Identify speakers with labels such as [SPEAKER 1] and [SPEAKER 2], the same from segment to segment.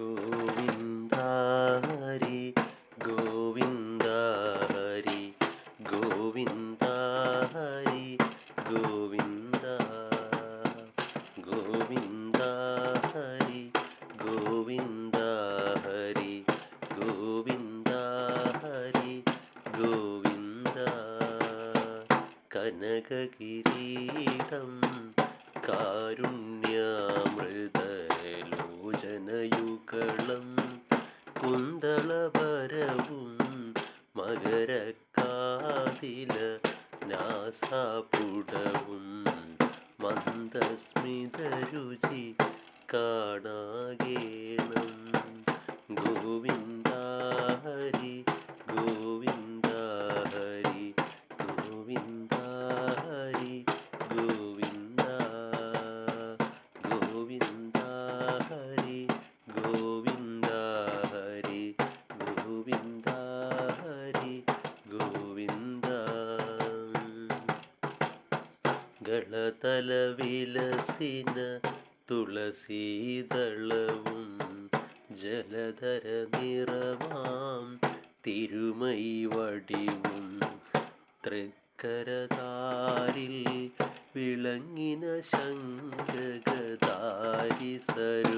[SPEAKER 1] ഗോവിന്ദ ഹരി ഗോവിന്ദ ഹരി ഗോവിന്ദ ഹരി ഗോവിന്ദ ഗോവിന്ദ ഹരി ഗോവിന്ദ. ഹരി ഗോവിന്ദ ഹരി ഗോവിന്ദ കനകകിരീടം കാരുണ്യാമൃതലോചനയുഗളം കുന്തളപരവും മകരക്കാതില നാസാപുടവും മന്ദസ്മിതരുചി കാണാകേണം ഗളതല വിലസിന തുളസീതളവും ജലധര നിറമാം തിരുമൈ വടിവും. തൃക്കരതാരിൽ വിളങ്ങിന ശങ്കഗതാരി സരോജം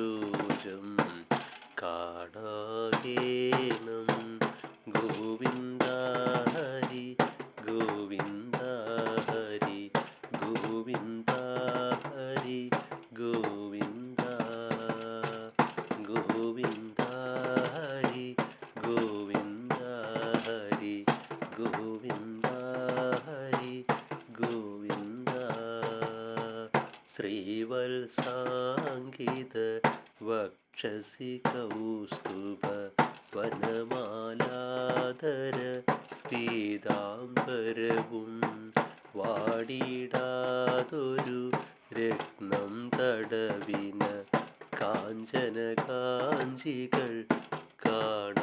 [SPEAKER 1] ശ്രീവത്സാങ്കിത വക്ഷസി കൗസ്തുഭ വനമാലാധര പീതാംബരവും വാടിയിടാതൊരു രത്നം തടവിന കാഞ്ചന കാഞ്ചികൾ കാണാകേണം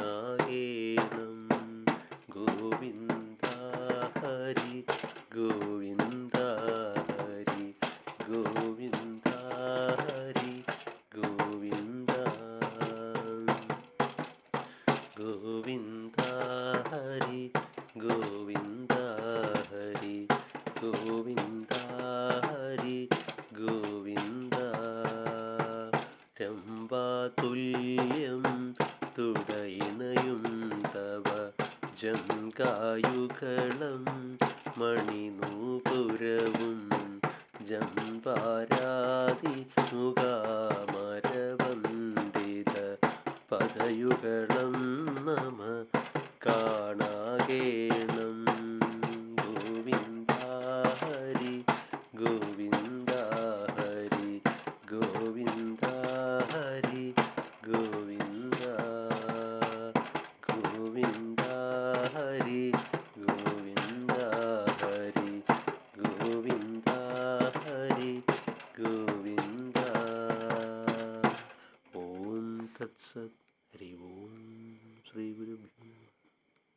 [SPEAKER 1] ഹരി ഗോവിന്ദ ഹരി ഗോവിന്ദ ഹരി ഗോവിന്ദ രംബാതുല്യം തുടയിണയും തവ ജംകായുകളം മണിനൂപുരവും ജംപാരാതി മുഖാമരവന്ദിത പദയുഗളം നമ കാണാകേണം. ഗോവിന്ദ ഹരി ഗോവിന്ദ ഹരി ഗോവിന്ദ ഹരി ഗോവിന്ദ ഗോവിന്ദ ഹരി ഗോവിന്ദ ഹരി ഗോവിന്ദ ഹരി ഗോവിന്ദ. ഓം തത്സത് ഹരി ഓം ശ്രീ ഗുരുഭ്യോ